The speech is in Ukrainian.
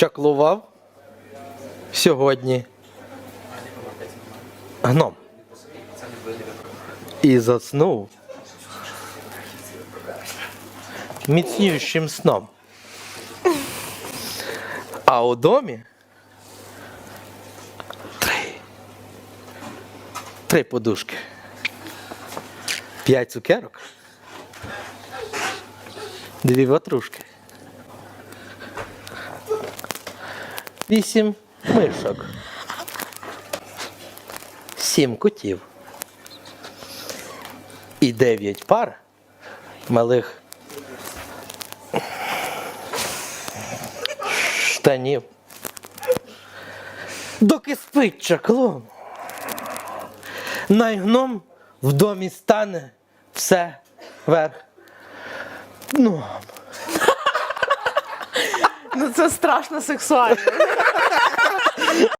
чаклував сьогодні гном. І заснув міцнющим сном. А у домі три. Три подушки. П'ять цукерок. Дві ватрушки. Вісім мишок. Сім котів. І дев'ять пар малих штанів. Доки спить чаклун. Найгном в домі стане все вверх. Ну, Ну це страшно сексуально.